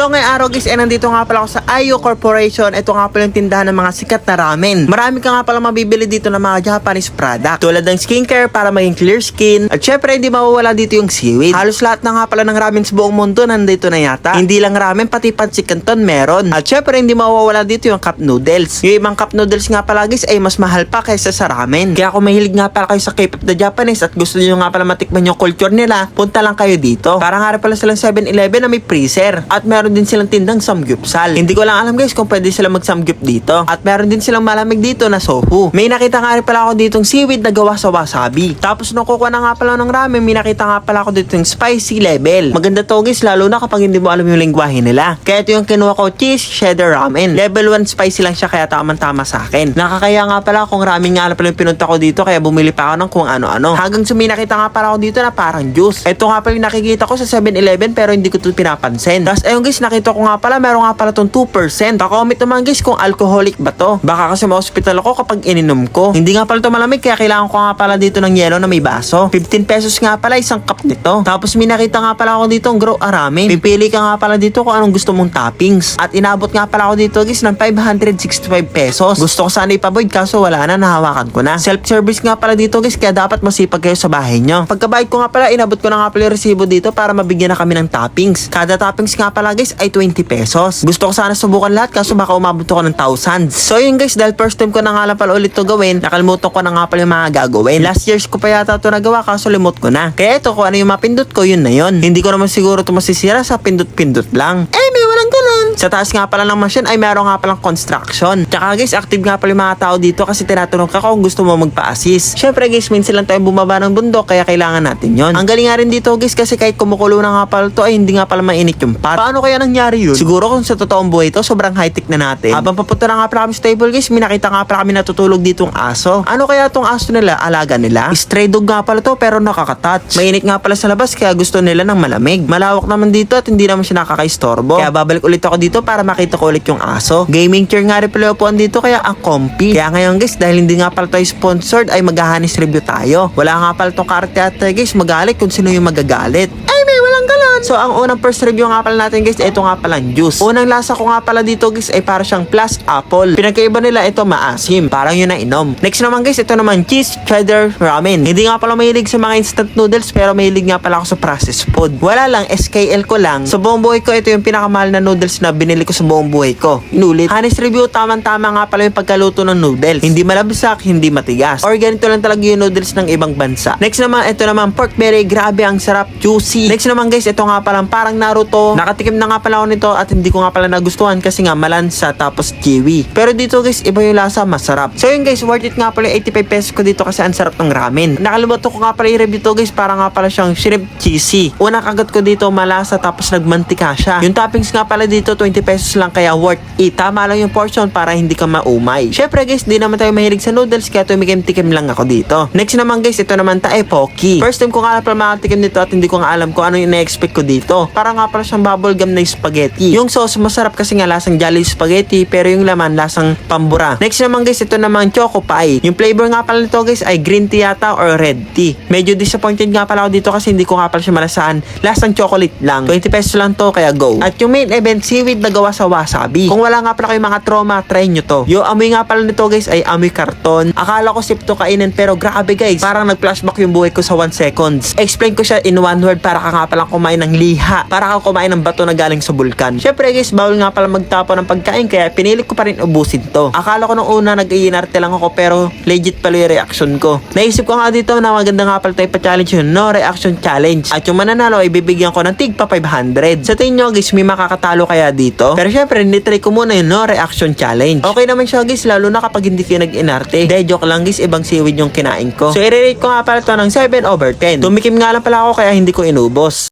So ngayong araw guys, eh nandito nga pala ako sa IO Corporation. Ito nga pala yung tindahan ng mga sikat na ramen. Marami ka nga pala mabibili dito ng mga Japanese product. Tulad ng skincare para maging clear skin. At syempre hindi mawawala dito yung seaweed. Halos lahat na nga pala ng ramen sa buong mundo nandito na yata. Hindi lang ramen, pati pancit canton meron. At syempre hindi mawawala dito yung cup noodles. Yung ibang cup noodles nga pala guys ay mas mahal pa kaysa sa ramen. Kaya kung mahilig nga pala kayo sa K-pop na Japanese at gusto niyo nga pala matikman yung culture nila, punta lang kayo dito. Para nga pala silang 7-Eleven na may freezer. At meron din silang tindang samgyupsal. Hindi ko lang alam guys kung pwede sila mag-samgyup dito. At meron din silang malamig dito na sohu. May nakita nga rin pala ako ditong seaweed na gawa sa wasabi. Tapos nung kukuha na nga pala ng ramen, may nakita nga pala ako dito yung spicy level. Maganda to guys, lalo na kapag hindi mo alam yung lingwahe nila. Kaya ito yung kinuha ko, cheese cheddar ramen. Level 1 spicy lang siya kaya tamang-tama sa akin. Nakakaya nga pala kung ramen nga pala yung pinunta ko dito kaya bumili pa ako ng kung ano-ano. Hanggang sa may nakita nga pala ako dito na parang juice. Ito nga pala yung nakikita ko sa 7-Eleven pero hindi ko ito pinapansin. Tapos ayun guys, nakita ko nga pala meron nga pala tong 2%. Kakomit naman guys kung alcoholic ba to. Baka kasi ma-hospital ako kapag ininom ko. Hindi nga pala to malamig kaya kailangan ko nga pala dito ng yelo na may baso. 15 pesos nga pala isang cup nito. Tapos may nakita nga pala ako dito ng grow arame. Pipili ka nga pala dito kung anong gusto mong toppings. At inabot nga pala ako dito guys ng 565 pesos. Gusto ko sana ipaboyd kaso wala na nahawakan ko na. Self-service nga pala dito guys kaya dapat masipag kayo sa bahay nyo. Pagkabayad ko nga pala inabot ko na nga pala yung resibo dito para mabigyan na kami ng toppings. Kada toppings nga pala guys ay 20 pesos. Gusto ko sana subukan lahat kaso baka umabot ako ng thousands. So yun guys dahil first time ko na nga lang pala ulit to gawin, nakalimutan ko na nga pala yung mga gagawin. Last years ko pa yata to nagawa kaso limot ko na. Kaya ito kung ano yung mapindot ko yun na yun. Hindi ko naman siguro to masisira sa pindot-pindot lang. Eh. Sa taas nga pala ng machine ay meron nga palang construction. Tsaka guys active nga pala yung mga tao dito kasi tinatanong ka kung gusto mo magpa-assist. Syempre guys minsan lang tayo bumaba ng bundok kaya kailangan natin yon. Ang galing nga rin dito guys kasi kahit kumukulo na nga pala to ay hindi nga pala mainit yung pot. Paano kaya nangyari yun? Siguro kung sa totoong buhay to sobrang high-tech na natin. Habang papunta na nga pala kami sa table guys, may nakita nga pala kami natutulog ditong aso. Ano kaya tong aso nila? Alaga nila? Stray dog nga pala to pero nakaka-touch. Mainit nga pala sa labas kaya gusto nila ng malamig. Malawak naman dito at hindi naman siya nakakaistorbo. Kaya babalik ulit ako dito para makita ko ulit yung aso. Gaming chair nga rin pala yung upuan dito kaya ang comfy. Kaya ngayon guys, dahil hindi nga pala tayo sponsored ay maghahanis review tayo. Wala nga pala tong karte at guys, magalit kung sino yung magagalit. Ay, may walang galan. So, ang unang first review nga pala natin guys, ito nga pala juice. Unang lasa ko nga pala dito guys ay para siyang plus apple. Pinagkaiba nila ito maasim. Parang yun na inom. Next naman guys, ito naman cheese cheddar ramen. Hindi nga pala mahilig sa mga instant noodles pero mahilig nga pala ako sa processed food. Wala lang, SKL ko lang. Sa buong buhay ko, ito yung pinakamahal na noodles na binili ko sa buong buhay ko. Inulit. Honest review, tamang-tama nga pala yung pagkaluto ng noodles. Hindi malabsak, hindi matigas. Or ganito lang talaga yung noodles ng ibang bansa. Next naman, ito naman pork berry. Grabe, ang sarap, juicy. Next naman guys, ito nga palang parang Naruto. Nakatikim na nga pala ako nito at hindi ko nga pala nagustuhan kasi nga malansa tapos kiwi. Pero dito guys, iba yung lasa, masarap. So yun guys, worth it nga pala yung 85 pesos ko dito kasi ang sarap ng ramen. Nakalimutan ko nga pala i-review to guys, para nga pala siyang shrimp cheesy. Una kagat ko dito, malasa tapos nagmantika siya. Yung toppings nga pala dito, 20 pesos lang kaya worth it. Tama lang yung portion para hindi ka maumay. Syempre guys, di naman tayo mahilig sa noodles kaya tumikim-tikim lang ako dito. Next naman guys, ito naman tae poki. First time ko nga pala makatikim nito at hindi ko nga alam kung ano yung na-expect ko dito. Para nga pala siyang bubble gum na spaghetti. Yung sauce masarap kasi nga lasang jolly spaghetti pero yung laman lasang pambura. Next naman guys, ito naman choco pie. Yung flavor nga pala nito guys ay green tea yata or red tea. Medyo disappointed nga pala ako dito kasi hindi ko nga pala siya malasaan. Lasang chocolate lang. 20 pesos lang to kaya go. At yung main event seaweed na gawa sa wasabi. Kung wala nga pala kayong mga trauma, try nyo to. Yung amoy nga pala nito guys ay amoy karton. Akala ko sip to kainin pero grabe guys. Parang nag-flashback yung buhay ko sa 1 seconds. Explain ko siya in one word para ka nga palang kumain ng liha. Para ka kumain ng bato na galing sa bulkan. Syempre guys, bawal nga pala magtapo ng pagkain kaya pinilit ko pa rin ubusin to. Akala ko nung una nag-iinarte lang ako pero legit pala yung reaction ko. Naisip ko nga dito na maganda nga pala tayo pa-challenge yun, no reaction challenge. At yung mananalo ay bibigyan ko ng tig pa 500. Sa tingin nyo guys, may makakatalo kaya dito? Pero syempre, nitry ko muna yung no reaction challenge. Okay naman siya guys, lalo na kapag hindi kayo nag-inarte. Dahil joke lang guys, ibang seaweed yung kinain ko. So i-rate ko nga pala to ng 7 over 10. Tumikim nga lang pala ako kaya hindi ko inubos.